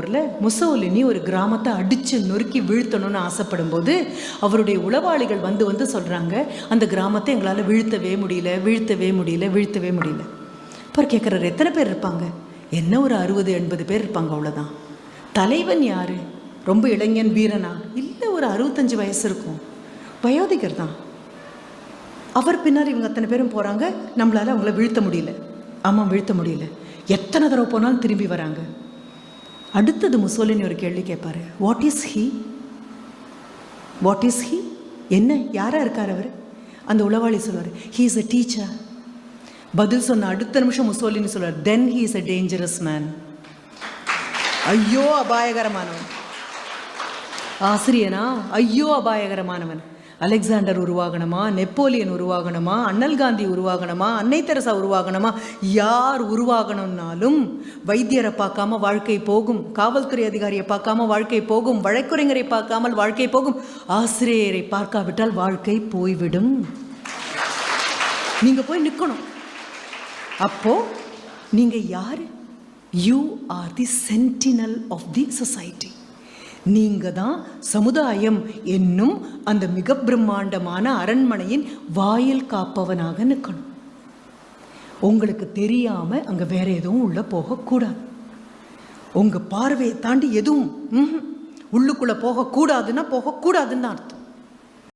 போரில் முசோலினி ஒரு கிராமத்தை அடித்து நொறுக்கி வீழ்த்தணும்னு ஆசைப்படும் போது அவருடைய உளவாளிகள் வந்து வந்து சொல்கிறாங்க அந்த கிராமத்தை எங்களால் வீழ்த்தவே முடியல வீழ்த்தவே முடியல வீழ்த்தவே முடியல. அப்புறம் கேட்குறாரு எத்தனை பேர் இருப்பாங்க? என்ன ஒரு அறுபது எண்பது பேர் இருப்பாங்க அவ்வளோதான் தலைவன் யார்? ரொம்ப இளைஞன் வீரனா? இல்லை ஒரு அறுபத்தஞ்சு வயசு இருக்கும். வயோதிகர் தான். அவர் பின்னால் இவங்க அத்தனை பேரும் போகிறாங்க நம்மளால் அவங்கள வீழ்த்த முடியல. ஆமாம் வீழ்த்த முடியல. எத்தனை தடவை போனாலும் திரும்பி வராங்க. அடுத்தது முசோலினி ஒரு கேள்வி கேட்பார் what is he what is he என்ன? யாராக இருக்கார் அவர்? அந்த உளவாளி சொல்வார் ஹீ இஸ் அ டீச்சர் பதில் சொன்ன அடுத்த நிமிஷம் முசோலினி சொல்வார் then he is a dangerous man ஐயோ அபாயகரமானவன். ஆசிரியனா? ஐயோ அபாயகரமானவன். அலெக்சாண்டர் உருவாகணுமா? நெப்போலியன் உருவாகணுமா? அண்ணல் காந்தி உருவாகணுமா? அன்னை தெரசா உருவாகணுமா? யார் உருவாகணும்னாலும் வைத்தியரை பார்க்காம வாழ்க்கை போகும் காவல்துறை அதிகாரியை பார்க்காம வாழ்க்கை போகும் வழக்குரைஞரை பார்க்காமல் வாழ்க்கை போகும் ஆசிரியரை பார்க்காவிட்டால் வாழ்க்கை போய்விடும். நீங்க போய் நிற்கணும் அப்போ நீங்க யாரு? You are the sentinel of the society நீங்க தான் சமுதாயம் என்னும் அந்த மிக பிரம்மாண்டமான அரண்மனையின் வாயில் காப்பவனாக நிற்கணும். உங்களுக்கு தெரியாம அங்க வேற எதுவும் உள்ள போகக்கூடாது உங்க பார்வையை தாண்டி எதுவும் ம்ஹும், உள்ளுக்குள்ள போகக்கூடாதுன்னா போகக்கூடாதுன்னு அர்த்தம்.